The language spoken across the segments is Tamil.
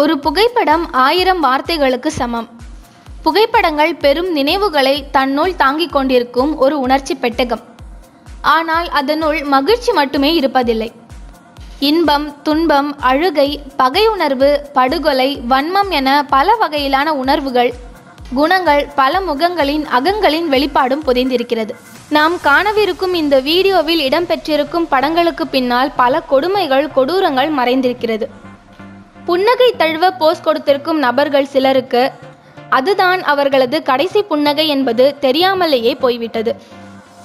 ஒரு புகைப்படம் ஆயிரம் வார்த்தைகளுக்கு சமம். புகைப்படங்கள் பெரும் நினைவுகளை தன்னுள் தாங்கிக் கொண்டிருக்கும் ஒரு உணர்ச்சி பெட்டகம். ஆனால் அதனுள் மகிழ்ச்சி மட்டுமே இருப்பதில்லை. இன்பம் துன்பம் அழுகை பகை உணர்வு படுகொலை வன்மம் என பல வகையிலான உணர்வுகள் குணங்கள் பல முகங்களின் அகங்களின் வெளிப்பாடும் புதைந்திருக்கிறது. நாம் காணவிருக்கும் இந்த வீடியோவில் இடம்பெற்றிருக்கும் படங்களுக்கு பின்னால் பல கொடுமைகள் கொடூரங்கள் மறைந்திருக்கிறது. புன்னகை தழுவ போஸ் கொடுத்திருக்கும் நபர்கள் சிலருக்கு அதுதான் அவர்களது கடைசி புன்னகை என்பது தெரியாமலேயே போய்விட்டது.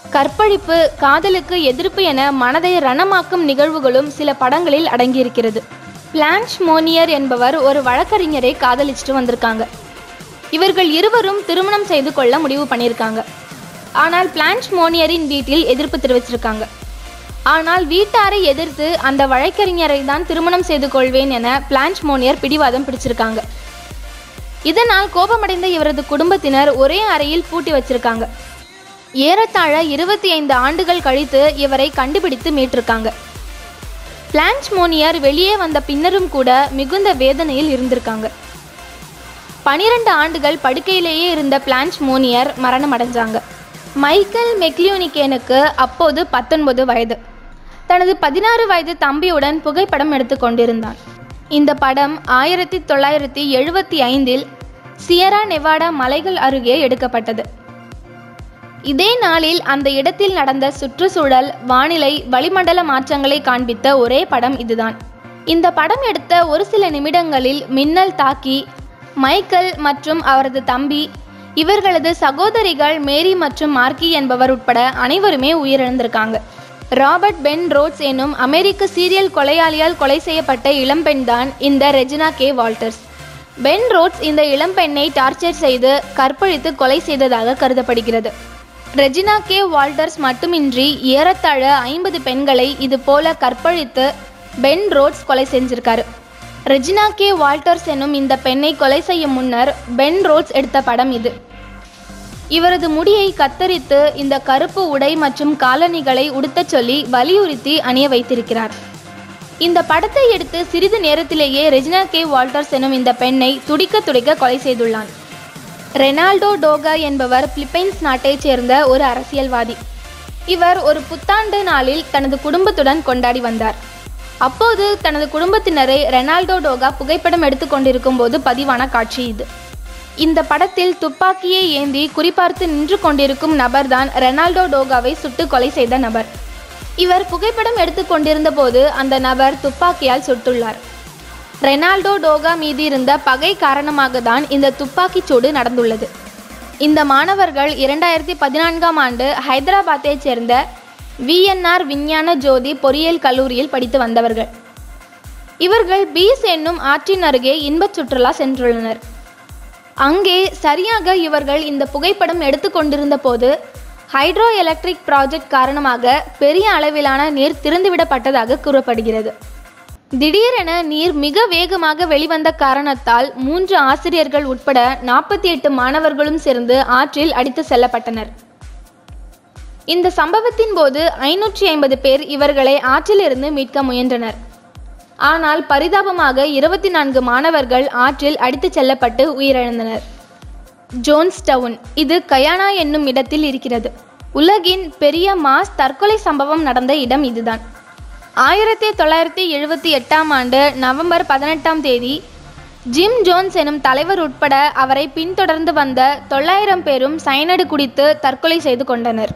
கற்பழிப்பு காதலுக்கு எதிர்ப்பு என மனதை ரணமாக்கும் நிகழ்வுகளும் சில படங்களில் அடங்கியிருக்கிறது. பிளான்ச் மோனியர் என்பவர் ஒரு வழக்கறிஞரை காதலிச்சுட்டு வந்திருக்காங்க. இவர்கள் இருவரும் திருமணம் செய்து கொள்ள முடிவு பண்ணியிருக்காங்க. ஆனால் பிளான்ச் மோனியரின் வீட்டில் எதிர்ப்பு தெரிவிச்சிருக்காங்க. ஆனால் வீட்டாரை எதிர்த்து அந்த வழக்கறிஞரை தான் திருமணம் செய்து கொள்வேன் என பிளான்ச் மோனியர் பிடிவாதம் பிடிச்சிருக்காங்க. இதனால் கோபமடைந்த இவரது குடும்பத்தினர் ஒரே அறையில் பூட்டி வச்சிருக்காங்க. ஏறத்தாழ இருபத்தி ஐந்து ஆண்டுகள் கழித்து இவரை கண்டுபிடித்து மீட்டிருக்காங்க. பிளான்ச் மோனியர் வெளியே வந்த பின்னரும் கூட மிகுந்த வேதனையில் இருந்திருக்காங்க. பனிரெண்டு ஆண்டுகள் படுக்கையிலேயே இருந்த பிளான்ச் மோனியர் மரணம் அடைஞ்சாங்க மைக்கேல் மெக்லியூனிகேனுக்கு அப்போது பத்தொன்பது வயது. தனது பதினாறு வயது தம்பியுடன் புகைப்படம் எடுத்து கொண்டிருந்தான். இந்த படம் ஆயிரத்தி தொள்ளாயிரத்தி எழுபத்தி ஐந்தில் சியரா நெவாடா மலைகள் அருகே எடுக்கப்பட்டது. இதே நாளில் அந்த இடத்தில் நடந்த சுற்றுச்சூழல் வானிலை வளிமண்டல மாற்றங்களை காண்பித்த ஒரே படம் இதுதான். இந்த படம் எடுத்த ஒரு சில நிமிடங்களில் மின்னல் தாக்கி மைக்கேல் மற்றும் அவரது தம்பி இவர்களது சகோதரிகள் மேரி மற்றும் மார்க்கி என்பவர் உட்பட அனைவருமே உயிரிழந்திருக்காங்க. ராபர்ட் பென் ரோட்ஸ் எனும் அமெரிக்க சீரியல் கொலையாளியால் கொலை செய்யப்பட்ட இளம்பெண்தான் இந்த Regina K Walters. Ben Rhodes இந்த இளம்பெண்ணை டார்ச்சர் செய்து கற்பழித்து கொலை செய்ததாக கருதப்படுகிறது. ரெஜினா கே வால்டர்ஸ் மட்டுமின்றி ஏறத்தாழ ஐம்பது பெண்களை இது போல கற்பழித்து பென் ரோட்ஸ் கொலை செஞ்சிருக்காரு. ரெஜினா கே வால்டர்ஸ் எனும் இந்த பெண்ணை கொலை செய்ய முன்னர் பென் ரோட்ஸ் எடுத்த படம் இது. இவரது முடியை கத்தரித்து இந்த கருப்பு உடை மற்றும் காலணிகளை உடுத்தச் சொல்லி வலியுறுத்தி அணிய வைத்திருக்கிறார். இந்த படத்தை எடுத்து சிறிது நேரத்திலேயே ரெஜினா கே வால்டர்ஸ் எனும் இந்த பெண்ணை துடிக்க துடிக்க கொலை செய்துள்ளான். ரெனால்டோ டோகா என்பவர் பிலிப்பைன்ஸ் நாட்டைச் சேர்ந்த ஒரு அரசியல்வாதி. இவர் ஒரு புத்தாண்டு நாளில் தனது குடும்பத்துடன் கொண்டாடி வந்தார். அப்போது தனது குடும்பத்தினரை ரெனால்டோ டோகா புகைப்படம் எடுத்துக்கொண்டிருக்கும் போது பதிவான காட்சி இது. இந்த படத்தில் துப்பாக்கியை ஏந்தி குறிபார்த்து நின்று கொண்டிருக்கும் நபர்தான் ரெனால்டோ டோகாவை சுட்டு கொலை செய்த நபர். இவர் புகைப்படம் எடுத்துக்கொண்டிருந்த போது அந்த நபர் துப்பாக்கியால் சுட்டுள்ளார். ரெனால்டோ டோகா மீது இருந்த பகை காரணமாக தான் இந்த துப்பாக்கிச் சூடு நடந்துள்ளது. இந்த மாணவர்கள் இரண்டாயிரத்தி பதினான்காம் ஆண்டு ஹைதராபாத்தைச் சேர்ந்த விஎன்ஆர் விஞ்ஞான ஜோதி பொறியியல் கல்லூரியில் படித்து வந்தவர்கள். இவர்கள் பீஸ் என்னும் ஆற்றின் அருகே இன்பச் சுற்றுலா சென்றுள்ளனர். அங்கே சரியாக இவர்கள் இந்த புகைப்படம் எடுத்துக்கொண்டிருந்த போது ஹைட்ரோ எலக்ட்ரிக் ப்ராஜெக்ட் காரணமாக பெரிய அளவிலான நீர் திறந்துவிடப்பட்டதாக கூறப்படுகிறது. திடீரென நீர் மிக வேகமாக வெளிவந்த காரணத்தால் மூன்று ஆசிரியர்கள் உட்பட நாற்பத்தி எட்டு மாணவர்களும் சேர்ந்து ஆற்றில் அடித்து செல்லப்பட்டனர். இந்த சம்பவத்தின் போது ஐநூற்றி ஐம்பது பேர் இவர்களை ஆற்றிலிருந்து மீட்க முயன்றனர். ஆனால் பரிதாபமாக இருபத்தி நான்கு மாணவர்கள் ஆற்றில் அடித்துச் செல்லப்பட்டு உயிரிழந்தனர். ஜோன்ஸ் டவுன் இது கயானா என்னும் இடத்தில் இருக்கிறது. உலகின் பெரிய மாஸ் தற்கொலை சம்பவம் நடந்த இடம் இதுதான். ஆயிரத்தி தொள்ளாயிரத்தி எழுபத்தி எட்டாம் ஆண்டு நவம்பர் பதினெட்டாம் தேதி ஜிம் ஜோன்ஸ் எனும் தலைவர் உட்பட அவரை பின்தொடர்ந்து வந்த தொள்ளாயிரம் பேரும் சைனடு குடித்து தற்கொலை செய்து கொண்டனர்.